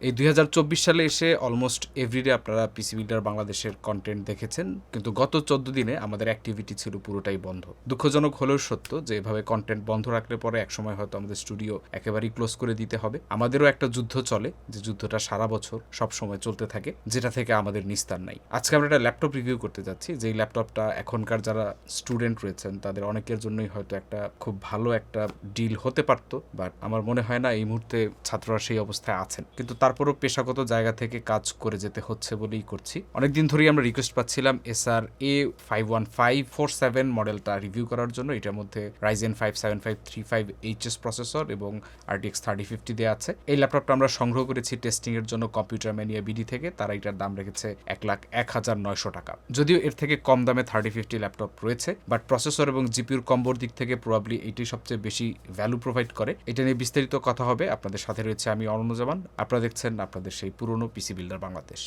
এই দুই হাজার চব্বিশ সালে এসে অলমোস্ট এভরিডে আপনারা পিসি বিল্ডার বাংলাদেশের কন্টেন্ট দেখেছেন। কিন্তু গত চোদ্দ দিনে আমাদের অ্যাক্টিভিটি ছিল পুরোটাই বন্ধ। দুঃখজনক হলেও সত্য যে এভাবে কন্টেন্ট বন্ধ রাখলে পরে একসময় হয়তো আমাদের স্টুডিও একেবারেই ক্লোজ করে দিতে হবে। আমাদেরও একটা যুদ্ধ চলে, যে যুদ্ধটা সারা বছর সব সময় চলতে থাকে, যেটা থেকে আমাদের নিস্তার নাই। আজকে আমরা একটা ল্যাপটপ রিভিউ করতে যাচ্ছি, যেই ল্যাপটপটা এখনকার যারা স্টুডেন্ট রয়েছেন, তাদের অনেকের জন্যই হয়তো একটা খুব ভালো একটা ডিল হতে পারতো বাট আমার মনে হয় না এই মুহূর্তে ছাত্ররা সেই অবস্থায় আছেন। কিন্তু তারপরও পেশাগত জায়গা থেকে কাজ করে যেতে হচ্ছে বলেই করছি। অনেকদিন ধরেই আমরা রিকোয়েস্ট পাচ্ছিলাম S R A five one five four seven মডেলটা রিভিউ করার জন্য। এটার মধ্যে Ryzen five seven five three five HS processor এবং আরটিএক্স থার্টি ফিফটি দেওয়া আছে। এই ল্যাপটপটা আমরা সংগ্রহ করেছি টেস্টিং এর জন্য কম্পিউটার ম্যানিয়া বিডি থেকে। তারা এটার দাম রেখেছে এক লাখ এক হাজার নয়শো টাকা। যদিও এর থেকে কম দামে থার্টি ফিফটি ল্যাপটপ রয়েছে বাট প্রসেসর এবং জিপিউর কম্বোর দিক থেকে প্রবাবলি এটি সবচেয়ে বেশি ভ্যালু প্রোভাইড করে। এটা নিয়ে বিস্তারিত কথা হবে। আপনাদের সাথে রয়েছে আমি অরণ্যজামান আপনারা দেখছেন আপনাদের সেই পুরনো পিসি বিল্ডার বাংলাদেশ।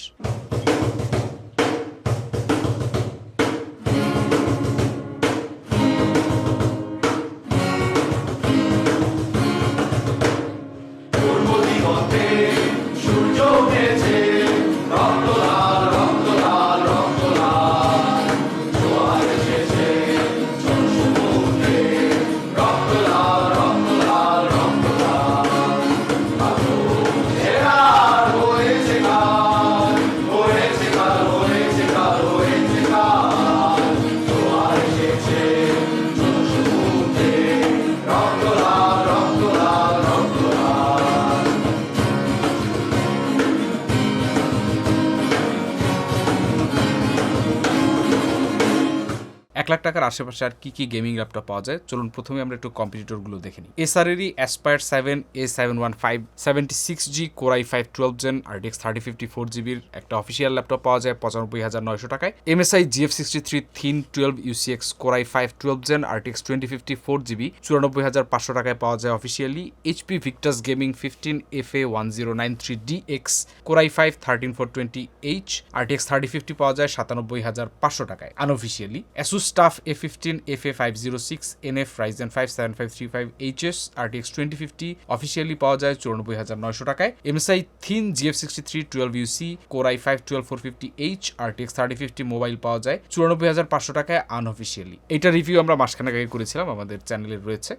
টাকার আশেপাশে আর কি কি গেমিং ল্যাপটপ পাওয়া যায়? চলুন প্রথমে আমরা একটু কম্পিটিটরগুলো দেখে নিই। এসআরেরই Aspire seven A seven one five seventy six G core i five twelve gen R RTX thirty fifty four জিবির একটা অফিসিয়াল ল্যাপটপ পাওয়া যায়, পঁচানব্বই হাজার নয়শো টাকায়। MSI GF sixty three thin twelve UCX core i five twelve gen R RTX twenty fifty four GB চুরানব্বই হাজার পাঁচশো টাকায় পাওয়া যায় officially HP Victus gaming fifteen F A one zero nine three D X core i five thirteen four twenty H R RTX thirty fifty পাওয়া যায়, সাতানব্বই হাজার পাঁচশো টাকায় unofficially Asus TUF A fifteen F A five zero six N F Ryzen five seven five three five H S RTX twenty fifty officially পাওয়া যায় চুরানব্বই হাজার নয়শো টাকায়। MSI thin GF sixty three twelve UC core i five twelve four fifty H RTX thirty fifty mobile পাওয়া যায় চুরানব্বই হাজার পাঁচশো টাকায় আনঅফিসিয়ালি এটা রিভিউ আমরা মাসখানেক আগে করেছিলাম, আমাদের চ্যানেলে রয়েছে।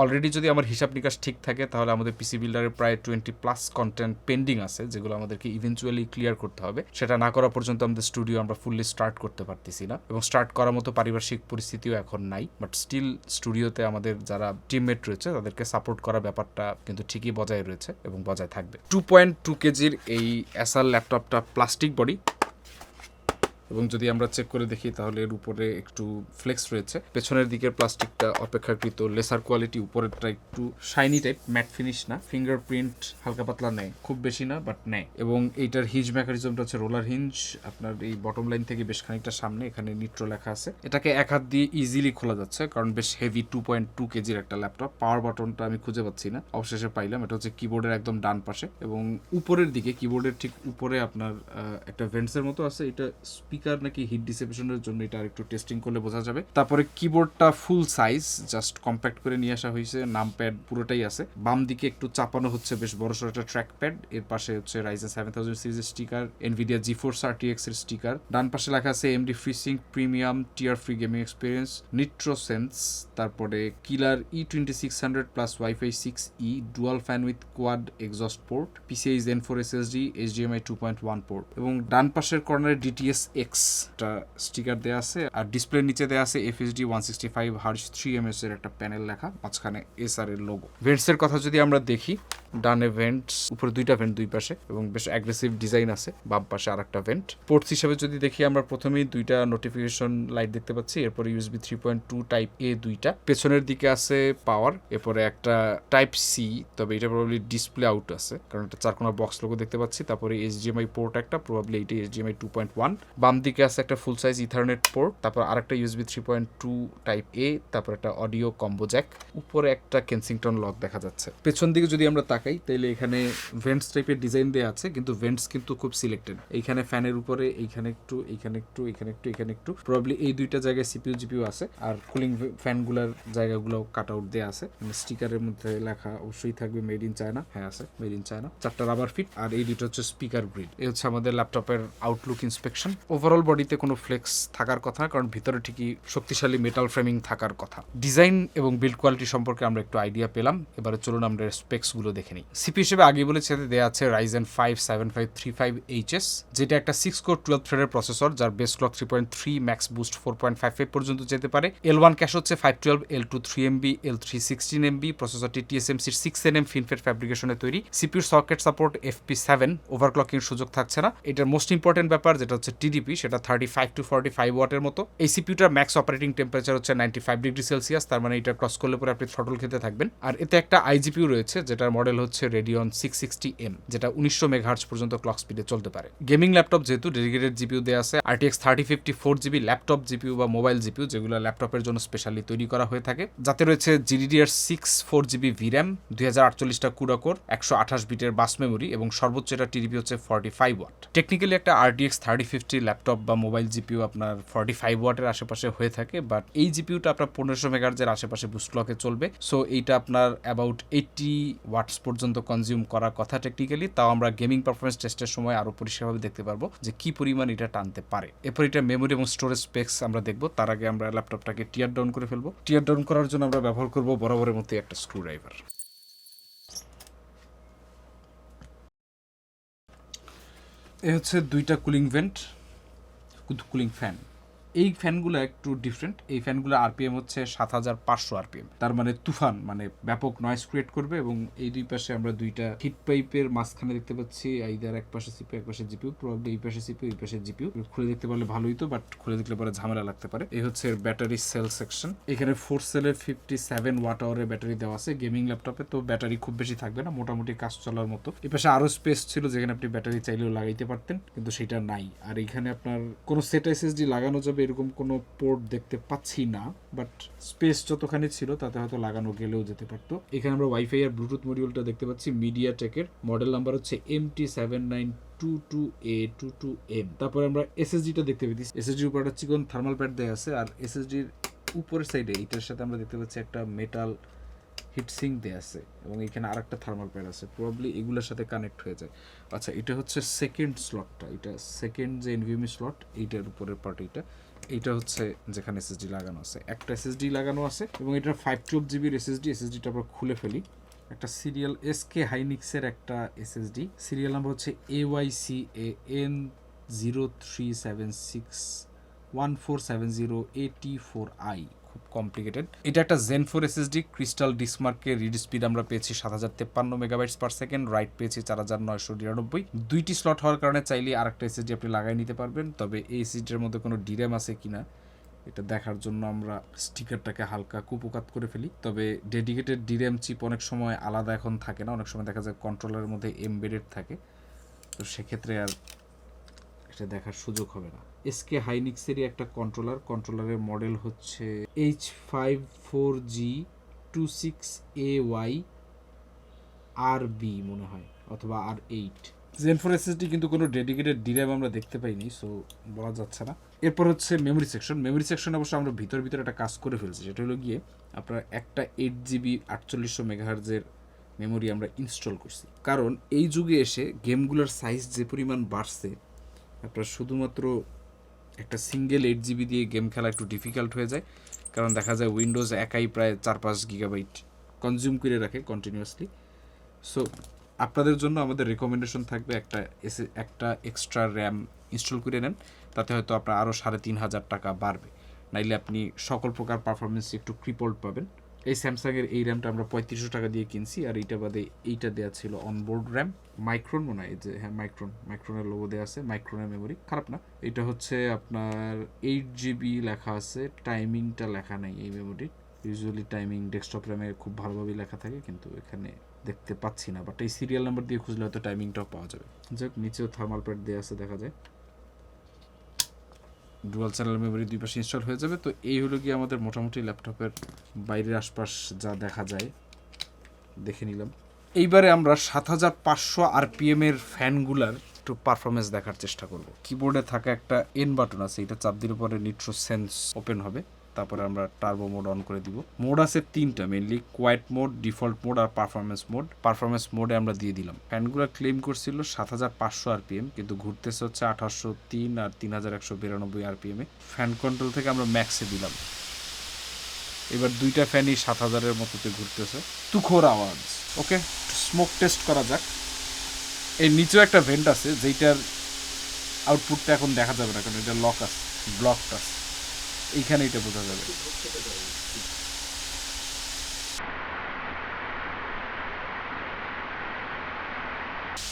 অলরেডি যদি আমার হিসাব নিকাশ ঠিক থাকে, তাহলে আমাদের পিসি বিল্ডারের প্রায় টোয়েন্টি প্লাস কন্টেন্ট পেন্ডিং আছে, যেগুলো আমাদেরকে ইভেন্চুয়ালি ক্লিয়ার করতে হবে। সেটা না করা পর্যন্ত আমাদের স্টুডিও আমরা ফুললি স্টার্ট করতে পারতেছি না। এবং স্টার্ট করার মতো পারিপার্শ্বিক পরিস্থিতিও এখন নাই বাট স্টিল স্টুডিওতে আমাদের যারা টিমমেট রয়েছে, তাদেরকে সাপোর্ট করা ব্যাপারটা কিন্তু ঠিকই বজায় রয়েছে এবং বজায় থাকবে। টু পয়েন্ট টু কেজির এই অ্যাসাল ল্যাপটপটা প্লাস্টিক বডি এবং যদি আমরা চেক করে দেখি, তাহলে এর উপরে একটু ফ্লেক্স রয়েছে। পেছনের দিকের প্লাস্টিকটা অপেক্ষাকৃত লেসার কোয়ালিটি উপরেরটা একটু শাইনি টাইপ ম্যাট ফিনিশ না। ফিঙ্গারপ্রিন্ট হালকা পাতলা নেয়, খুব বেশি না বাট নেয়। এবং এইটার হিজ মেকানিজমটা হচ্ছে রোলার হিঞ্জ আপনার এই বটম লাইন থেকে বেশ খানিকটা সামনে, এখানে নিট্রো লেখা আছে। এটাকে এক হাত দিয়ে ইজিলি খোলা যাচ্ছে, কারণ বেশ হেভি টু পয়েন্ট টু কেজির একটা ল্যাপটপ পাওয়ার বাটনটা আমি খুঁজে পাচ্ছি না। অবশেষে পাইলাম, এটা হচ্ছে কিবোর্ডের একদম ডান পাশে। এবং উপরের দিকে কিবোর্ডের ঠিক উপরে আপনার একটা ভেন্টসের মতো আছে, এটা স্পিকার নাকি হিট ডিসেপশনের জন্য এটা আর একটু টেস্টিং করলে বোঝা যাবে। তারপরে কিবোর্ডটা ফুল সাইজ জাস্ট কম্প্যাক্ট করে নিয়ে আসা হয়েছে নাম প্যাড পুরোটাই আছে। বাম দিকে একটু চাপানো হচ্ছে, বেশ বড় সড়ো একটা ট্র্যাক প্যাড এর পাশে হচ্ছে রাইজেন সেভেন থাউজেন্ড সিরিজের স্টিকার এনভিডিয়া জি ফোর সার্টি এক্সের স্টিকার ডান পাশে লেখা আছে AMD FreeSync premium tear free gaming experience NitroSense তারপরে Killer E twenty six hundred plus WiFi six E dual fan with quad exhaust port PCIe gen four S S D SSD HDMI two point one port এবং ডান পাশের কর্নারে DTS x একটা sticker দেওয়া আছে আর display নিচে দেওয়া আছে F FSD one sixty five hertz three M S এর একটা প্যানেল লেখা, মাঝখানে এস আর এর লোগো ভেন্টস এর কথা যদি আমরা দেখি ডানে ভেন্টস উপরে দুইটা ভেন্ট দুই পাশে এবং বেশ অ্যাগ্রেসিভ ডিজাইন আছে, বাম পাশে আর একটা ভেন্ট পোর্টস হিসেবে যদি দেখি আমরা প্রথমেই দুইটা নোটিফিকেশন লাইট দেখতে পাচ্ছি, এরপরে USB three point two type A দুইটা। পেছনের দিকে আছে পাওয়ার এরপরে একটা টাইপ সি তবে এটা প্রবাবলি ডিসপ্লে আউট আছে, কারণ এটা চারকোনা বক্স লোগো দেখতে পাচ্ছি, তারপরে এইচডিএমআই পোর্ট একটা প্রবাবলি এইটা এইচডিএমআই টু পয়েন্ট ওয়ান বাম দিকে আছে একটা ফুল সাইজ ইথারনেট পোর্ট তারপর আরেকটা USB three point two type A তারপর একটা অডিও কম্বো জ্যাক উপরে একটা কেনসিংটন লক দেখা যাচ্ছে। পেছন দিকে যদি আমরা তাকাই তাকাই তাহলে এখানে ভেন্টস টাইপের ডিজাইন দেওয়া আছে, কিন্তু ভেন্টস কিন্তু খুব সিলেক্টেড এইখানে ফ্যানের উপরে, এইখানে একটু এইখানে একটু এখানে একটু এখানে একটু। প্রবলি এই দুইটা জায়গায় সিপিউ জিপিইউ আছে, আর কুলিং ফ্যানগুলোর জায়গাগুলো কাট আউট দেওয়া আছে। স্টিকারের মধ্যে লেখা অবশ্যই থাকবে মেড ইন চায়না হ্যাঁ আছে মেড ইন চায়না চারটা রাবার ফিট আর এই দুটো হচ্ছে স্পিকার গ্রিড এই হচ্ছে আমাদের ল্যাপটপের আউটলুক ইন্সপেকশন ওভারঅল বডিতে কোনো ফ্লেক্স থাকার কথা কারণ ভিতরে ঠিকই শক্তিশালী মেটাল ফ্রেমিং থাকার কথা। ডিজাইন এবং বিল্ড কোয়ালিটি সম্পর্কে আমরা একটু আইডিয়া পেলাম। এবারে চলুন আমরা স্পেক্সগুলো দেখে নিই সিপি হিসেবে আগে বলেছে দেওয়া আছে Ryzen five seven five three five HS যেটা একটা সিক্স কোর টুয়েলভ থ্রেডের প্রসেসর যার base clock three point three max boost four point five five পর্যন্ত যেতে পারে। এল ওয়ান ক্যাশ হচ্ছে five twelve L two three MB L three sixteen MB প্রসেসরটি টিএসএমসির six N M ফিনফের ফ্যাব্রিকেশনে তৈরি। সিপিউর socket support FP seven overclocking সুযোগ থাকছে না। এটার মোস্ট ইম্পর্টেন্ট ব্যাপার যেটা হচ্ছে টিডিপি সেটা thirty five two forty five ওয়াটের মতো। এই সিপিউটার ম্যাক্স অপারেটিং টেম্পারেচার হচ্ছে নাইনটি ফাইভ ডিগ্রি সেলসিয়াস তার মানে এটা ক্রস করলে পরে আপনি থ্রটল খেতে থাকবেন। আর এতে একটা আইজিপিউ রয়েছে, যেটার মডেল হচ্ছে রেডিয়ন সিক্স সিক্সটি এম যেটা উনিশশো মেঘার্স পর্যন্ত ক্লক স্পিডে চলতে পারে। গেমিং ল্যাপটপ যেহেতু ডেডিকেটেড জিপিউ দেওয়া আছে RTX thirty fifty four GB laptop GPU বা মোবাইল জিপিউ যেগুলো ল্যাপটপের জন্য স্পেশালি তৈরি করা হয়ে থাকে। যাতে রয়েছে GDDR six four GB VRAM দুই হাজার আটচল্লিশটা কুড়াকোর একশো আঠাশ বিটের বাস মেমোরি এবং সর্বোচ্চ এটা টিডিপি হচ্ছে ফর্টি ফাইভ ওয়াট টেকনিক্যালি একটা আরটিএক্স থার্টি ফিফটি ল্যাপটপ বা মোবাইল জিপিউ আপনার ফর্টি ফাইভ ওয়াটের আশেপাশে হয়ে থাকে বাট এই জিপিউটা আপনার পনেরোশো মেগার্জের আশেপাশে বুস্ট ক্লকে চলবে। সো এইটা আপনার অ্যাবাউট এইটটি ওয়াটস পর্যন্ত কনজিউম করার কথা টেকনিক্যালি তাও আমরা গেমিং পারফরমেন্স টেস্টের সময় আরও পরিষ্কারভাবে দেখতে পারব যে কি পরিমাণ এটা টানতে পারে। এরপর এটা মেমোরি এবং স্টোরেজ স্পেক্স আমরা দেখব, তার আগে আমরা ল্যাপটপটাকে টিয়ার ডাউন করে ফেলব। টিয়ার ডাউন করার জন্য আমরা ব্যবহার করব বরাবরের মধ্যে একটা স্ক্রু ড্রাইভার এ হচ্ছে দুইটা কুলিং ভেন্ট কুলিং ফ্যান এই ফ্যানগুলো একটু ডিফারেন্ট এই ফ্যানগুলো আরপিএম হচ্ছে সাত হাজার পাঁচশো আরপিএম তার মানে তুফান মানে ব্যাপক নয়েজ ক্রিয়েট করবে এবং এই দুই পাশে আমরা দুইটা হিট পাইপের মাঝখানে দেখতে পাচ্ছি আইদার এক পাশে সিপিউ এক পাশে জিপিউ প্রবাবলি এই পাশে সিপিউ এই পাশে জিপিউ খুলে দেখতে পারলে ভালোই তো বাট খুলে দেখলে পরে ঝামেলা লাগতে পারে। এই হচ্ছে ব্যাটারি সেল সেকশন এখানে ফোর সেলের ফিফটি সেভেন ওয়াট আওয়ারের ব্যাটারি দেওয়া আছে গেমিং ল্যাপটপে তো ব্যাটারি খুব বেশি থাকবে না, মোটামুটি কাজ চলার মতো। এই পাশে আরও স্পেস ছিল যেখানে আপনি ব্যাটারি চাইলেও লাগাইতে পারতেন, কিন্তু সেটা নাই। আর এখানে আপনার কোনো সেট এসএসডি লাগানো যাবে এরকম কোনো পোর্ট দেখতে পাচ্ছি না বাট স্পেস যতখানি ছিল তাতে হয়তো লাগানো গেলেও যেতে পারতো। এখানে আমরা ওয়াইফাই আর ব্লুটুথ মডিউলটা দেখতে পাচ্ছি মিডিয়া টেকের মডেল নাম্বার হচ্ছে M T seven nine two two A two two M তারপরে আমরা এসএসডিটা দেখতে পেয়েছি। এসএসডির উপর একটা চিকন থার্মাল প্যাড দেওয়া আছে, আর এসএসডির উপরের সাইডে এইটার সাথে আমরা দেখতে পাচ্ছি একটা মেটাল হিটসিং দেয়া আছে, এবং এখানে আর একটা থার্মাল প্যাড আছে। প্রবাবলি এগুলোর সাথে কানেক্ট হয়ে যায়। আচ্ছা এটা হচ্ছে সেকেন্ড স্লটটা এটা সেকেন্ড যে এনভিএমই স্লট এইটার উপরের পার্ট এইটা। এইটা হচ্ছে যেখানে এসএসডি লাগানো আছে। একটা এসএসডি লাগানো আছে এবং এটা ফাইভ টুয়েলভ জিবির এসএসডি এসএসডিটা আমরা খুলে ফেলি। একটা সিরিয়াল এস কে হাইনিক্সের একটা এসএসডি সিরিয়াল নাম্বার হচ্ছে A Y C A N zero three seven six one four seven zero এটি ফোর আই খুব কমপ্লিকেটেড এটা একটা জেন ফোর এসএসডি ক্রিস্টাল ডিসমার্কের রিড স্পিড আমরা পেয়েছি সাত হাজার তেপ্পান্ন মেগাবাইটস পার সেকেন্ড রাইট পেয়েছি চার হাজার নয়শো নিরানব্বই। দুইটি স্লট হওয়ার কারণে চাইলে আর আরেকটা এসএসডি আপনি লাগাই নিতে পারবেন, তবে এই এসএসডির মধ্যে কোনো ডিরেম আছে কিনা, এটা দেখার জন্য আমরা স্টিকারটাকে হালকা কুপকাত করে ফেলি। তবে ডেডিকেটেড ডিরেম চিপ অনেক সময় আলাদা এখন থাকে না, অনেক সময় দেখা যায় কন্ট্রোলারের মধ্যে এমবেডেড থাকে। তো সেক্ষেত্রে আর এটা দেখার সুযোগ হবে না। এসকে হাইনিক্সেরই একটা কন্ট্রোলার কন্ট্রোলারের মডেল হচ্ছে H five four G two six A Y R B মনে হয়, অথবা R eight gen four SSD কিন্তু কোনো ডেডিকেটেড ডিরাইভ আমরা দেখতে পাইনি সো বলা যাচ্ছে না। এরপর হচ্ছে মেমোরি সেকশন মেমরি সেকশন অবশ্য আমরা ভিতর ভিতরে একটা কাজ করে ফেলছি, সেটা হলো গিয়ে আপনার একটা এইট জিবি আটচল্লিশশো মেগাহার্জের মেমোরি আমরা ইনস্টল করছি। কারণ এই যুগে এসে গেমগুলোর সাইজ যে পরিমাণ বাড়ছে, আপনার শুধুমাত্র একটা সিঙ্গেল এইট জিবি দিয়ে গেম খেলা একটু ডিফিকাল্ট হয়ে যায়। কারণ দেখা যায় উইন্ডোজ একাই প্রায় চার পাঁচ গিগাবাইট কনজিউম করে রাখে কন্টিনিউয়াসলি সো আপনাদের জন্য আমাদের রেকমেন্ডেশন থাকবে একটা এসে একটা এক্সট্রা র্যাম ইনস্টল করে নেন। তাতে হয়তো আপনার আরও সাড়ে তিন হাজার টাকা বাড়বে। নাইলে আপনি সকল প্রকার পারফরমেন্স একটু ক্রিপল্ড পাবেন। এই স্যামসাংয়ের এই র্যামটা আমরা পঁয়ত্রিশশো টাকা দিয়ে কিনছি, আর এইটা বাদে এইটা দেওয়া ছিল অনবোর্ড র্যাম মাইক্রোন মনে হয় যে হ্যাঁ মাইক্রোন মাইক্রোনের লোগো দেওয়া আছে মাইক্রোনের মেমোরি খারাপ না। এটা হচ্ছে আপনার এইট জিবি লেখা আছে টাইমিংটা লেখা নেই এই মেমোরির ইউজুয়ালি টাইমিং ডেস্কটপ র্যামে খুব ভালোভাবেই লেখা থাকে, কিন্তু এখানে দেখতে পাচ্ছি না। বাট এই সিরিয়াল নাম্বার দিয়ে খুঁজলে হয়তো টাইমিংটাও পাওয়া যাবে। যাক, নিচেও থার্মাল প্যাড দেওয়া আছে, দেখা যায়। ডুয়াল চ্যানেল মেমোরি দুই পাশে ইনস্টল হয়ে যাবে। তো এই হলো কি আমাদের মোটামুটি ল্যাপটপের বাইরের আশপাশ যা দেখা যায়। দেখে নিলাম। এইবারে আমরা সাত হাজার পাঁচশো আরপিএমের ফ্যানগুলার একটু পারফরমেন্স দেখার চেষ্টা করব। কিবোর্ডে থাকা একটা এন বাটন আছে, এটা চাপ দিলে পরে নিট্রো সেন্স ওপেন হবে। তারপরে আমরা টার্বো মোড অন করে দিব। মোড আছে তিনটা mainly quiet mode default mode আর পারফরমেন্স মোড পারফরমেন্স মোডে আমরা দিয়ে দিলাম। ফ্যানগুলো ক্লেম করছিল সাত হাজার পাঁচশো আরপিএম কিন্তু ঘুরতেছে হচ্ছে আঠাশশো তিন আর তিন হাজার একশো বিরানব্বই আরপিএম ফ্যান কন্ট্রোল থেকে আমরা ম্যাক্সে দিলাম। এবার দুইটা ফ্যানই সাত হাজারের মতোতে ঘুরতেছে। তুখোর আওয়াজ ওকে স্মোক টেস্ট করা যাক। এর নিচেও একটা ভেন্ট আছে, যেইটার আউটপুটটা এখন দেখা যাবে না, কারণ এটা লক আছে ব্লকড আছে। এইখানে এটা বোঝা যাবে।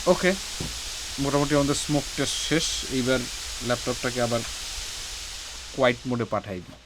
ওকে, মোটামুটি আমাদের স্মোক টেস্ট শেষ। এইবার ল্যাপটপটাকে আবার কোয়াইট মোডে পাঠাই দিই।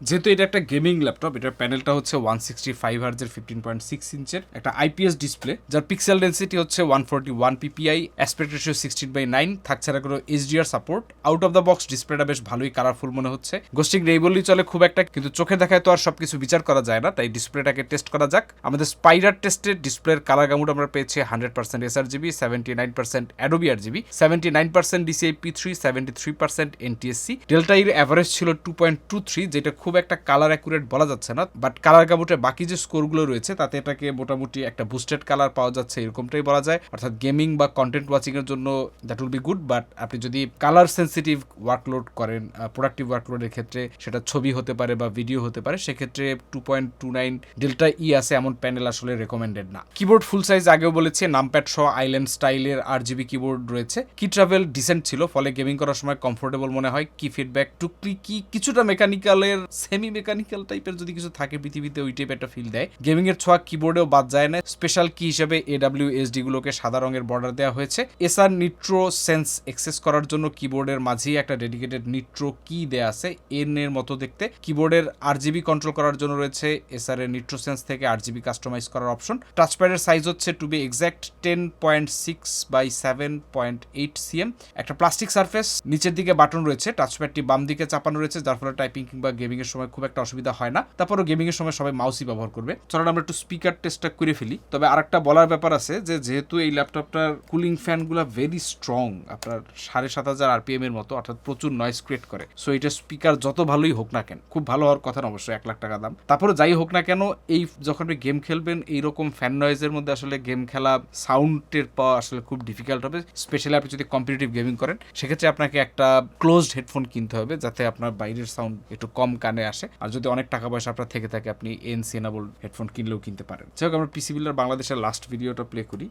যেহেতু এটা একটা গেমিং ল্যাপটপ, এটার প্যানেলটা হচ্ছে ওয়ান সিক্সটি ফাইভ হার্জের ফিফটিন পয়েন্ট সিক্স ইঞ্চের একটা আইপিএস ডিসপ্লে যার পিক্সেল ডেন্সিটি হচ্ছে one forty one PPI aspect ratio sixteen by nine থাকছে না কোনো HDR support out of the box ডিসপ্লেটা বেশ ভালোই কালারফুল মনে হচ্ছে। গোষ্ঠী নেই বললেই চলে খুব একটা, কিন্তু চোখে দেখায় তো আর সবকিছু বিচার করা যায় না, তাই ডিসপ্লেটাকে টেস্ট করা যাক। আমাদের স্পাইডার টেস্টে ডিসপ্লের কালার গামুট আমরা পেয়েছি hundred percent sRGB seventy nine percent Adobe RGB seventy nine percent DCI P three seventy three percent NTSC delta E average ছিল টু পয়েন্ট টু থ্রি যেটা খুব একটা কালার অ্যাকুরেট বলা যাচ্ছে না বাট কালার গামুটের বাকি যে স্কোরগুলো রয়েছে, তাতে এটাকে মোটামুটি একটা বুস্টেড কালার পাওয়া যাচ্ছে, এরকমটাই বলা যায়। অর্থাৎ গেমিং বা কন্টেন্ট ওয়াচিং এর জন্য that will be good but আপনি যদি কালার সেন্সিটিভ ওয়ার্কলোড করেন প্রোডাক্টিভ ওয়ার্কলোডের ক্ষেত্রে সেটা ছবি হতে পারে বা ভিডিও হতে পারে, সেক্ষেত্রে two point two nine delta E আছে এমন প্যানেল আসলে রেকমেন্ডেড না। কিবোর্ড ফুল সাইজ আগেও বলেছি নামপ্যাড সহ আইল্যান্ড স্টাইলের আর জিবি কিবোর্ড রয়েছে। কি ট্রাভেল ডিসেন্ট ছিল, ফলে গেমিং করার সময় কমফোর্টেবল মনে হয়। কি ফিডব্যাক টুকলি কি, কিছুটা মেকানিক্যালের সেমি মেকানিক্যাল টাইপের যদি কিছু থাকে পৃথিবীতে, ওই টাইপের একটা ফিল দেয়। গেমিং এর ছোঁয়া কিবোর্ডেও বাদ যায় না। স্পেশাল কি হিসেবে এডাব্লিউ এসডি গুলোকে সাদা রঙের বর্ডার দেওয়া হয়েছে। এসআর নিট্রো সেন্স এক্সেস করার জন্য কিবোর্ডের মাঝেই একটা ডেডিকেটেড নিট্রো কি দেয়া আছে। এন এর মতো দেখতে। কিবোর্ডের আরজিবি কন্ট্রোল করার জন্য রয়েছে এসআর এর নিট্রো সেন্স থেকে আরজিবি কাস্টমাইজ করার অপশন টাচপ্যাডের সাইজ হচ্ছে to be exact ten point six by seven point eight cm একটা প্লাস্টিক সারফেস নিচের দিকে বাটন রয়েছে। টাচপ্যাডটি বাম দিকে চাপানো রয়েছে, যার ফলে টাইপিং কিংবা গেমিং এর সময় খুব একটা অসুবিধা হয় না। তারপরও গেমিং এর সময় সবাই মাউসই ব্যবহার করবে। চলো আমরা একটু স্পিকার টেস্টটা করে ফেলি। তবে আরেকটা বলার ব্যাপার আছে যে, যেহেতু এই ল্যাপটপটার কুলিং ফ্যানগুলো ভেরি স্ট্রং আপনার সাড়ে সাত হাজার আরপিএম এর মতো, অর্থাৎ প্রচুর নয়েজ ক্রিয়েট করে। সো এটা স্পিকার যত ভালোই হোক না কেন, খুব ভালো হওয়ার কথা না অবশ্যই, এক লাখ টাকা দাম। তারপরে যাই হোক না কেন, এই যখন আপনি গেম খেলবেন, এইরকম ফ্যান নয়েজের মধ্যে আসলে গেম খেলা সাউন্ডের পাওয়া আসলে খুব ডিফিকাল্ট হবে। স্পেশালি আপনি যদি কম্পিটিটিভ গেমিং করেন, সেক্ষেত্রে আপনাকে একটা ক্লোজড হেডফোন কিনতে হবে, যাতে আপনার বাইরের সাউন্ড একটু কম কানে আসে। আর যদি অনেক টাকা পয়সা আপনার থেকে থাকে, আপনি এনসিএনাবল হেডফোন কিনলেও কিনতে পারেন। যাই হোক, আমরা পিসি বিল্ডার বাংলাদেশের লাস্ট ভিডিওটা প্লে করি।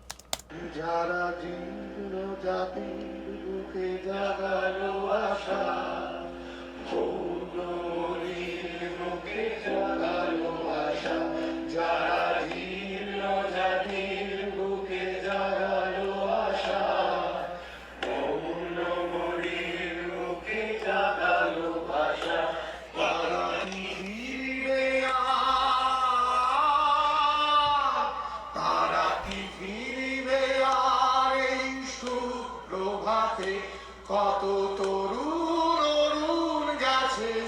যারা জীবন জাতি জাগালো আশা গেছে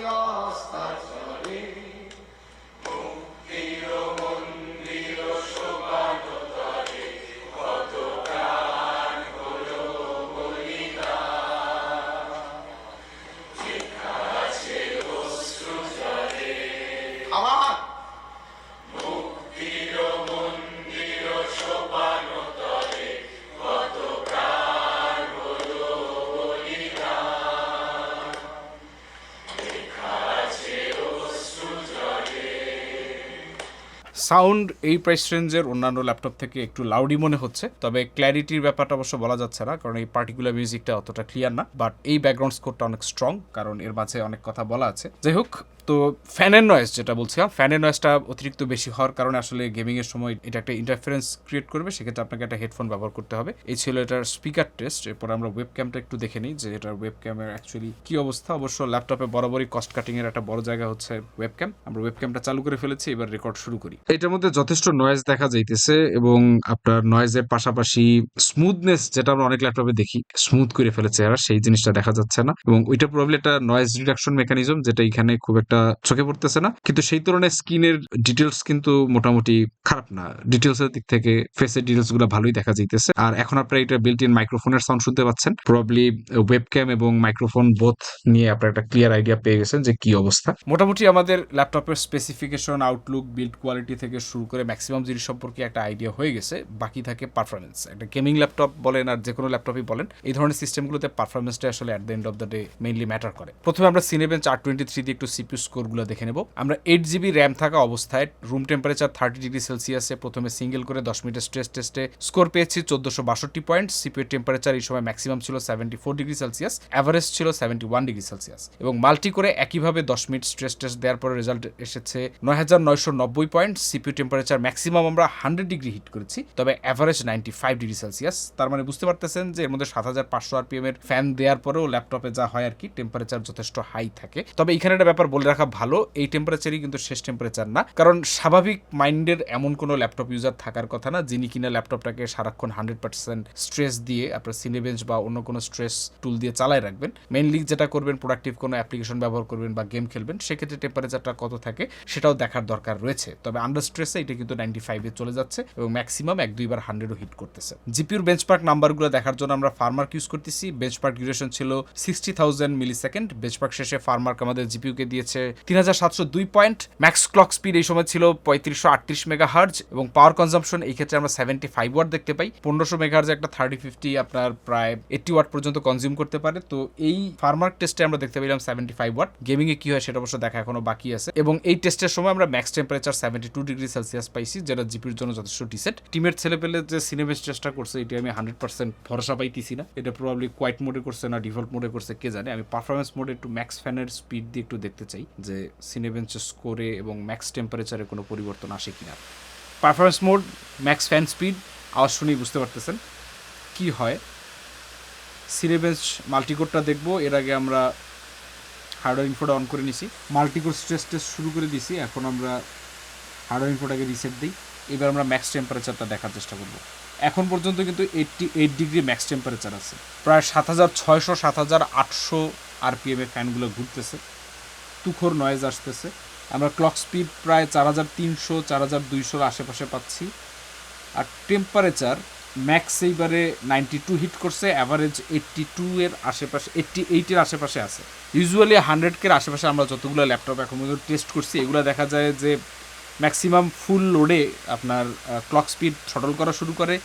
সাউন্ড এই প্রাইস রেঞ্জের অন্যান্য ল্যাপটপ থেকে একটু লাউডি মনে হচ্ছে, তবে ক্ল্যারিটির ব্যাপারটা অবশ্য বলা যাচ্ছে না, কারণ এই পার্টিকুলার মিউজিকটা অতটা ক্লিয়ার না বাট এই ব্যাকগ্রাউন্ড স্কোরটা অনেক স্ট্রং কারণ এর মাঝে অনেক কথা বলা আছে। যাই হোক, তো ফ্যানের নয়েজ যেটা বলছিলাম ফ্যানের নয়েজটা অতিরিক্ত বেশি হওয়ার কারণে আসলে গেমিং এর সময় এটা একটা ইন্টারফারেন্স ক্রিয়েট করবে, সেক্ষেত্রে আপনাকে একটা হেডফোন ব্যবহার করতে হবে। এই ছিল এটার স্পিকার টেস্ট এরপর আমরা ওয়েব ক্যামটা একটু দেখে নিই, যে এটার ওয়েব ক্যামের অ্যাকচুয়ালি কি অবস্থা। অবশ্য ল্যাপটপে বরাবরই কস্ট কাটিং এর একটা বড় জায়গা হচ্ছে ওয়েব ক্যাম আমরা ওয়েব ক্যামটা চালু করে ফেলেছি, এবার রেকর্ড শুরু করি। এটার মধ্যে যথেষ্ট নয়েজ দেখা যাইতেছে এবং আপনার নয়েজের পাশাপাশি স্মুথনেস যেটা আমরা অনেক ল্যাপটপে দেখি স্মুথ করে ফেলেছে এরা সেই জিনিসটা দেখা যাচ্ছে না। এবং ওইটা প্রবলি একটা নয়েজ রিডাকশন মেকানিজম যেটা এখানে খুব একটা চোখে পড়তেছে না। কিন্তু সেই তুলনায় স্ক্রিনের ডিটেলস কিন্তু মোটামুটি খারাপ না। ডিটেলস এর দিক থেকে ফেসের ডিটেলসগুলো ভালোই দেখা যাইতেছে। আর এখন আপনারা এটা বিল্ট ইন মাইক্রোফোনের সাউন্ড শুনতে পাচ্ছেন। প্রবলি ওয়েবক্যাম এবং মাইক্রোফোন বোথ নিয়ে আপনারা একটা ক্লিয়ার আইডিয়া পেয়ে গেছেন যে কি অবস্থা। মোটামুটি আমাদের ল্যাপটপের স্পেসিফিকেশন আউটলুক বিল্ড কোয়ালিটি থেকে শুরু করে ম্যাক্সিমাম জিনিস সম্পর্কে একটা আইডিয়া হয়ে গেছে, বাকি থাকে পারফরমেন্স একটা গেমিং ল্যাপটপ বলেন আর যে কোনো ল্যাপটপই বলেন, এই ধরনের সিস্টেমগুলোতে পারফরমেন্সটা আসলে at the end of the day mainly matter করে। প্রথমে আমরা সিনেবেন চার টোয়েন্টি থ্রি দিয়ে একটু সিপিউ স্কোরগুলো দেখে নেব। আমরা এইট জিবি র্যাম থাকা অবস্থায় রুম টেম্পারেচার থার্টি ডিগ্রি সেলসিয়াসে প্রথমে সিঙ্গেল করে দশ মিনিটের স্ট্রেস টেস্টে স্কোর পেয়েছি চোদ্দশো বাষট্টি পয়েন্ট সিপিউ টেম্পারেচার এই সময় ম্যাক্সিমাম ছিল seventy four degree Celsius average ছিল সেভেন্টি ওয়ান ডিগ্রি সেলসিয়াস এবং মাল্টি করে একইভাবে দশ মিনিট স্ট্রেস টেস্ট দেওয়ার পরে রেজাল্ট এসেছে নয় হাজার নয়শো নব্বই পয়েন্ট সিপিউ টেম্পারেচার ম্যাক্সিমাম আমরা হান্ড্রেড ডিগ্রি হিট করেছি, তবে average ninety five degree Celsius তার মানে বুঝতে পারতেছেন যে এর মধ্যে সাত হাজার পাঁচশো আরপিএম এর ফ্যান দেওয়ার পরেও ল্যাপটপে যা হয় আর কি টেম্পারেচার যথেষ্ট হাই থাকে। তবে এখানে একটা ব্যাপার বলে রাখা ভালো, এই টেম্পারেচারই কিন্তু শেষ টেম্পারেচার না। কারণ স্বাভাবিক মাইন্ডের এমন কোনো ল্যাপটপ ইউজার থাকার কথা না, যিনি কিনা ল্যাপটপটাকে সারাক্ষণ হান্ড্রেড পার্সেন্ট স্ট্রেস দিয়ে আপনার সিনেবেঞ্চ বা অন্য কোনো স্ট্রেস টুল দিয়ে চালায় রাখবেন। মেইনলি যেটা করবেন প্রোডাক্টিভ কোনো অ্যাপ্লিকেশন ব্যবহার করবেন বা গেম খেলবেন, সেক্ষেত্রে টেম্পারেচারটা কত থাকে সেটাও দেখার দরকার রয়েছে। তবে আন্ডার স্ট্রেসে এটা কিন্তু নাইনটি ফাইভে চলে যাচ্ছে এবং ম্যাক্সিমাম এক দুইবার হান্ড্রেডও হিট করতেছে। জিপিউর বেঞ্চপার্ক নাম্বারগুলো দেখার জন্য আমরা ফার্মার্ক ইউজ করতেছি। বেঞ্চপার্ক ডিউরেশন ছিল sixty thousand milli second benchmark শেষে ফার্মার্ক আমাদের জিপিউকে দিয়েছে তিন হাজার সাতশো দুই পয়েন্ট ম্যাক্স ক্লক স্পিড এই সময় ছিল পঁয়ত্রিশশো আটত্রিশ মেগা হার্জ এবং পাওয়ার কনজাম্পশন এই ক্ষেত্রে আমরা সেভেন্টি ফাইভ ওয়াট দেখতে পাই। পনেরোশো মেগা হার্জ একটা থার্টি ফিফটি আপনার প্রায় এইটটি ওয়াট পর্যন্ত কনজিউম করতে পারে। তো এই ফার্মার্ক টেস্টে আমরা দেখতে পেলাম সেভেন্টি ফাইভ ওয়াট গেমিংয়ে কি হয় সেটা অবশ্য দেখা এখনও বাকি আছে। এবং এই টেস্টের সময় আমরা max temperature seventy two degree Celsius পাইছি, যেটা জিপির জন্য যথেষ্ট ডিসেন্ট টিমের ছেলে পেলে যে সিনেমেস চেষ্টা করছে এটি আমি হান্ড্রেড পার্সেন্ট ভরসা পাইতেছি না। এটা প্রবাবলি কোয়াইট মোডে করছে না ডিফল্ট মোডে করছে, কে জানে? আমি পারফরমেন্স মোডে একটু ম্যাক্স ফ্যানের স্পিড দিয়ে একটু দেখতে চাই, যে সিনেবেঞ্চের স্কোরে এবং ম্যাক্স টেম্পারেচারে কোনো পরিবর্তন আসে কিনা। Performance mode max fan speed আওয়াজ শুনেই বুঝতে পারতেছেন কি হয়। সিনেবেঞ্চ মাল্টিকোডটা দেখব, এর আগে আমরা হার্ডওয়্যার ইনফোটা অন করে নিছি। মাল্টিকোড স্ট্রেস টেস্ট শুরু করে দিছি, এখন আমরা হার্ডওয়্যার ইনফোটাকে রিসেট দিই। এবার আমরা ম্যাক্স টেম্পারেচারটা দেখার চেষ্টা করব। এখন পর্যন্ত কিন্তু eighty eight degree max temperature আছে। প্রায় সাত হাজার ছয়শো, সাত হাজার আটশো আরপিএমে ফ্যানগুলো ঘুরতেছে। তুখোর নয়েজ আসতেছে। আমরা ক্লক স্পিড প্রায় চার হাজার তিনশো, চার হাজার দুইশোর আশেপাশে পাচ্ছি। আর টেম্পারেচার ম্যাক্স এইবারে নাইনটি টু হিট করছে অ্যাভারেজ এইট্টি টু এর আশেপাশে এইট্টি এইটের আশেপাশে আছে। ইউজুয়ালি হান্ড্রেডকের আশেপাশে আমরা যতগুলো ল্যাপটপ এখন টেস্ট করছি, এগুলো দেখা যায় যে ম্যাক্সিমাম ফুল লোডে আপনার ক্লক স্পিড শটল করা শুরু করে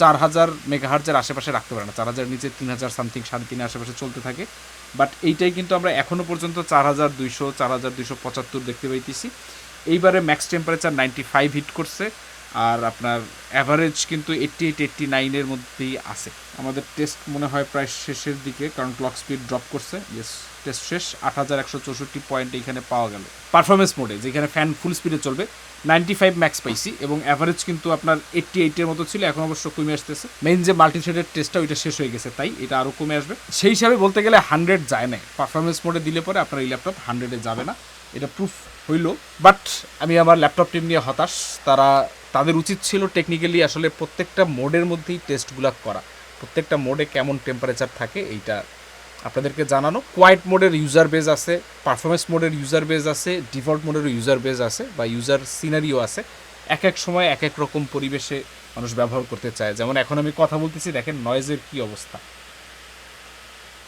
চার হাজার মেগাহার্জের আশেপাশে রাখতে পারে না। চার হাজার নিচে তিন হাজার সামথিং সাড়ে তিনের আশেপাশে চলতে থাকে। বাট এইটাই কিন্তু আমরা এখনও পর্যন্ত চার হাজার দুইশো, চার হাজার দুইশো পঁচাত্তর দেখতে পাইতেছি। এইবারে max temperature ninety five hit করছে আর আপনার অ্যাভারেজ কিন্তু এইট্টি এইট, এইট্টি নাইনের মধ্যেই আছে। আমাদের টেস্ট মনে হয় প্রায় শেষের দিকে, কারণ ক্লক স্পিড ড্রপ করছে। ইয়েস টেস্ট শেষ, আট হাজার একশো চৌষট্টি পয়েন্ট এইখানে পাওয়া গেল। পারফরমেন্স মোডে যেখানে ফ্যান ফুল স্পিডে চলবে। নাইনটি ফাইভ ম্যাক্স পাইছি এবং অ্যাভারেজ কিন্তু আপনার এইট্টি এইটের মতো ছিল, এখন অবশ্য কমে আসতেছে। মেইন যে মাল্টিশেডের টেস্টটা ওইটা শেষ হয়ে গেছে, তাই এটা আরও কমে আসবে। সেই হিসাবে বলতে গেলে হান্ড্রেড যায় না পারফরমেন্স মোডে দিলে পরে আপনার এই ল্যাপটপ হান্ড্রেডে যাবে না। এটা প্রুফ হইল। বাট আমি আমার ল্যাপটপ টিম নিয়ে হতাশ। তারা, তাদের উচিত ছিল টেকনিক্যালি আসলে প্রত্যেকটা মোডের মধ্যেই টেস্টগুলো করা। প্রত্যেকটা মোডে কেমন টেম্পারেচার থাকে, এইটা আপনাদেরকে জানানো কোয়াইট মোডের ইউজার বেজ আছে পারফরমেন্স মোডের ইউজার বেজ আছে ডিফল্ট মোডের ইউজার বেজ আছে বা ইউজার সিনারিও আছে। এক এক সময় এক এক রকম পরিবেশে মানুষ ব্যবহার করতে চায়। যেমন এখন আমি কথা বলতেছি, দেখেন নয়েজের কি অবস্থা।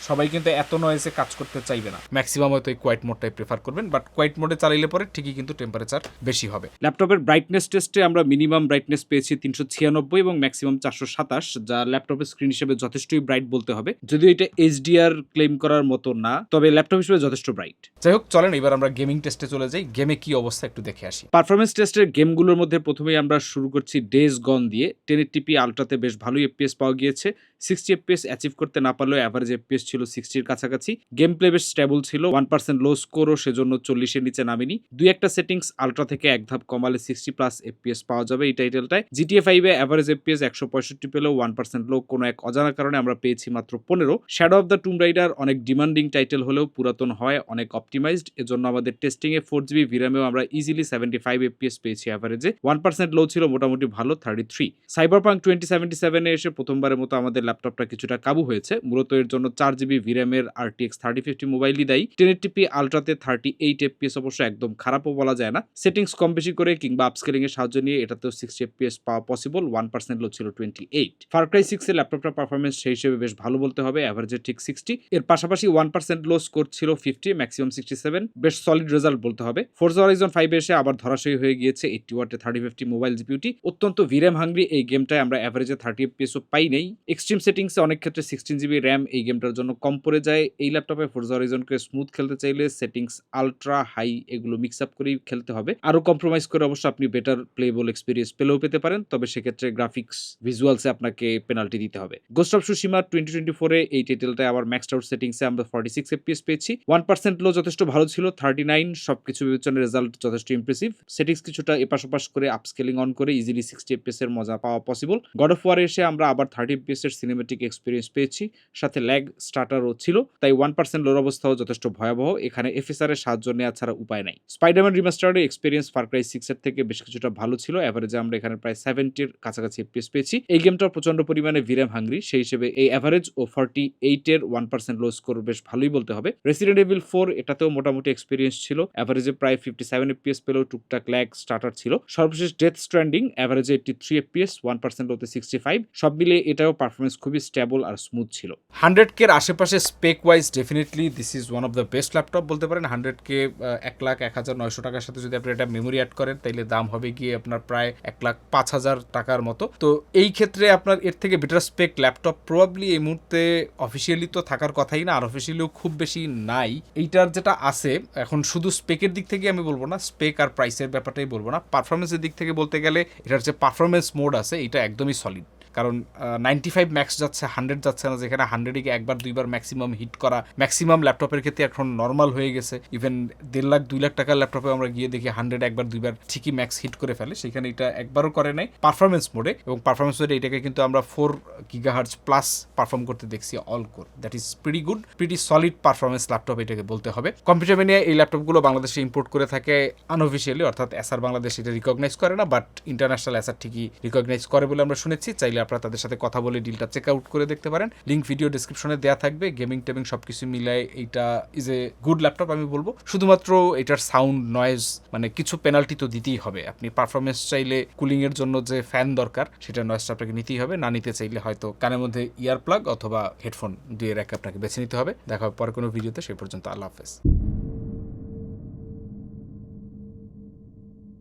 সবাই কিন্তু এত নয়েজে কাজ করতে চাইবে না। ম্যাক্সিমাম হয়তো এই কোয়াইট মোডটাই প্রেফার করবেন বাট কোয়াইট মোডে চালাইলে পরে ঠিকই কিন্তু টেম্পারেচার বেশি হবে। ল্যাপটপের ব্রাইটনেস টেস্টে আমরা মিনিমাম ব্রাইটনেস পেয়েছি তিনশো ছিয়ানব্বই এবং ম্যাক্সিমাম চারশো সাতাশ যা ল্যাপটপের স্ক্রিন হিসেবে যথেষ্টই ব্রাইট বলতে হবে। যদিও এটা এইচডিআর ক্লেম করার মতো না তবে ল্যাপটপ হিসেবে যথেষ্ট ব্রাইট যাই হোক চলেন এবার আমরা গেমিং টেস্টে চলে যাই। গেমে কি অবস্থা একটু দেখে আসি। পারফরমেন্স টেস্টের গেমগুলোর মধ্যে প্রথমেই আমরা শুরু করছি ডেজ গন দিয়ে। টেন টিপি আলট্রাতে বেশ ভালোই এফপিএস পাওয়া গিয়েছে। সিক্সটি এফপিএস অ্যাচিভ করতে না পারলেও অ্যাভারেজ এফপিএস ছিল সিক্সটির কাছাকাছি। গেম প্লে বেশ স্টেবল ছিল ওয়ান পার্সেন্ট লো স্কোরও সেজন্য চল্লিশের নিচে নামেনি। দুই একটা সেটিংস আলট্রা থেকে এক ধাপ কমালে সিক্সটি প্লাস এফপিএস পাওয়া যাবে এই টাইটেলটায় জিটিএ ফাইভে অ্যাভারেজ এফপিএস একশো পঁয়ষট্টি পেলেও ওয়ান পার্সেন্ট লো কোনো এক অজানা কারণে আমরা পেয়েছি মাত্র পনেরো। Shadow of the Tomb Raider অনেক ডিমান্ডিং টাইটেল হলেও পুরাতন হয়, অনেক অপটিমাইজড এজন্য আমাদের টেস্টিংয়ে ফোর জিবি ভিরামেও আমরা ইজিলি সেভেন্টি ফাইভ এফপিএস পেয়েছি অ্যাভারেজে ওয়ান পার্সেন্ট লো ছিল, মোটামুটি ভালো thirty three Cyberpunk twenty seventy সেভেনে এসে প্রথমবারের মতো আমাদের ল্যাপটপটা কিছুটা কাবু হয়েছে। মূলত এর জন্য চার জিবি ভিরামের আরটিএক্স থার্টি ফিফটি মোবাইলই দেয়। টেন টিপি আলট্রাতে থার্টি এইট এফপিএস অবশ্য একদম খারাপও বলা যায় না। সেটিংস কম বেশি করে কিংবা আপস্কেলিং এর সাহায্য নিয়ে এটাতেও সিক্সটি এফপিএস পাওয়া পসিবল ওয়ান পার্সেন্ট লো ছিল টোয়েন্টি এইট ফারক্রাই সিক্স এর ল্যাপটপটার পারফরমেন্স সেই হিসেবে বেশ ভালো বলতে হবে অ্যাভারেজে ঠিক সিক্সটি এর পাশাপাশি ওয়ান পার্সেন্ট লো স্কোর ছিল ফিফটি ম্যাক্সিমাম সিক্সটি সেভেন বেশ সলিড রেজাল্ট বলতে হবে। ফোর্স হরাইজন ফাইভে এসে আবার ধরাশয়ী হয়ে গিয়েছে এইটটি ওয়াটে থার্টি ফিফটি মোবাইল জিপিউটি অত্যন্ত ভিরাম হাঙ্গরি এই গেমটায় আমরা অ্যাভারেজে থার্টি এফপিএসও পাই নেই। এক্সট্রিম সেটিংসে অনেক ক্ষেত্রে সিক্সটিন জিবি র্যাম এই গেমটার জন্য কম পড়ে যায়। এই ল্যাপটপে ফোর্স হরাইজনকে স্মুথ খেলতে চাইলে সেটিংস আলট্রা হাই এগুলো মিক্স আপ করেই খেলতে হবে। আরও কম্প্রোমাইজ করে অবশ্য আপনি বেটার প্লেবল এক্সপিরিয়েন্স পেলেও পেতে পারেন, তবে সেক্ষেত্রে গ্রাফিক্স ভিজুয়ালসে আপনাকে পেনাল্টি দিতে হবে। Ghost of Tsushima twenty twenty ফোরে এই টাইটেলটায় আবার ম্যাক্স আউট সেটিংসে আমরা ফর্টি সিক্স এফপিএস পেয়েছি। ওয়ান পার্সেন্ট লো যথেষ্ট ভালো ছিল থার্টি নাইন সব কিছু বিবেচনায় রেজাল্ট যথেষ্ট ইমপ্রেসিভ সেটিংস কিছুটা এপাশ ওপাশ করে আপস্কেলিং অন করে ইজিলি সিক্সটি এফপিএস এর মজা পাওয়া পসিবল গড অফ ওয়ারে এসে আমরা আবার থার্টি এফপিএস এর সিনেমেটিক এক্সপিরিয়েন্স পেয়েছি। সাথে ল্যাগ স্টার্টারও ছিল, তাই ওয়ান পার্সেন্ট লোর অবস্থাও যথেষ্ট ভয়াবহ। এখানে এফএসআর এর সাহায্য নেওয়া ছাড়া উপায় নাই। স্পাইডারম্যান রিমাস্টারের এক্সপিরিয়েন্স ক্রাই সিক্স এর থেকে বেশ কিছুটা ভালো ছিল। অ্যাভারেজে আমরা এখানে প্রায় সেভেন্টির কাছাকাছি এফপিএস পেয়েছি। এই গেমটা প্রচণ্ড পরিমাণে ভিরাম হাঙ্গরি। সেই হিসেবে এই অ্যাভারেজ ও ফর্টি এইটের ওয়ান পার্সেন্ট লো স্কোর বেশ ভালোই বলতে হবে। রেসিডেন্ট এভিল ফোর এটাতেও মোটামুটি এক্সপিরিয়েন্স ছিল। অ্যাভারেজে প্রায় ফিফটি সেভেন এফপিএস পেলেও টুকটাক ল্যাগ স্টার্টার ছিল। সর্বশেষ ডেথ স্ট্র্যান্ডিং অ্যাভারেজে eighty three FPS, one percent লোতে সিক্সটি ফাইভ সব মিলিয়ে এটাও পারফরমেন্স খুবই স্টেবল আর স্মুথ ছিল। হান্ড্রেড কের আশেপাশে spec wise definitely this is one of the best laptop বলতে পারেন। হান্ড্রেড কে এক লাখ, এক হাজার নয়শো টাকার সাথে যদি আপনি এটা মেমোরি অ্যাড করেন, তাইলে দাম হবে গিয়ে আপনার প্রায় এক লাখ পাঁচ হাজার টাকার মতো। তো এই ক্ষেত্রে আপনার এর থেকে বেটার স্পেক ল্যাপটপ প্রবাবলি এই মুহূর্তে অফিসিয়ালি তো থাকার কথাই না, আর অফিসিয়ালিও খুব বেশি নাই। এইটার যেটা আছে, এখন শুধু স্পেকের দিক থেকে আমি বলব না স্পেক আর প্রাইসের ব্যাপারটাই বলব না। পারফরমেন্সের দিক থেকে বলতে গেলে এটার যে পারফরমেন্স মোড আছে এটা একদমই সলিড কারণ নাইনটি ফাইভ ম্যাক্স যাচ্ছে হান্ড্রেড যাচ্ছে না, যেখানে হান্ড্রেডে একবার, দুইবার ম্যাক্সিমাম হিট করা ম্যাক্সিমাম ল্যাপটপের ক্ষেত্রে এখন নর্মাল হয়ে গেছে। ইভেন দেড় লাখ, দুই লাখ টাকার ল্যাপটপে আমরা গিয়ে দেখি হান্ড্রেড একবার, দুইবার ঠিকই ম্যাক্স হিট করে ফেলে। সেখানে এটা একবারও করে নাই। পারফরমেন্স মোডে এবং পারফরমেন্স মোডে এটাকে কিন্তু আমরা ফোর গিগাহার্জ প্লাস পারফর্ম করতে দেখছি all core that is pretty good pretty solid performance laptop এটাকে বলতে হবে। কম্পিউটার মিনিয়া এই ল্যাপটপগুলো বাংলাদেশে ইম্পোর্ট করে থাকে আনঅফিসিয়ালি অর্থাৎ এসআর বাংলাদেশ এটা রিকগনাইজ করে না বাট ইন্টারন্যাশনাল এসআর ঠিকই রিকগনাইজ করে বলে আমরা শুনেছি। চাইলে আপনারা তাদের সাথে কথা বলে ডিলটা চেক আউট করে দেখতে পারেন। লিঙ্ক ভিডিও ডিসক্রিপশনে দেওয়া থাকবে। গেমিং টেমিং সব কিছু মিলায় এইটা ইজ এ গুড ল্যাপটপ আমি বলব। শুধুমাত্র এটার সাউন্ড নয়েজ মানে কিছু পেনাল্টি তো দিতেই হবে। আপনি পারফরমেন্স চাইলে কুলিং এর জন্য যে ফ্যান দরকার, সেটা নয়েজটা আপনাকে নিতেই হবে। না নিতে চাইলে হয়তো কানের মধ্যে ইয়ার প্লাগ অথবা হেডফোন দিয়ে এক আপনাকে বেছে নিতে হবে। দেখা হবে পরে কোনো ভিডিওতে সেই পর্যন্ত আল্লাহ হাফেজ।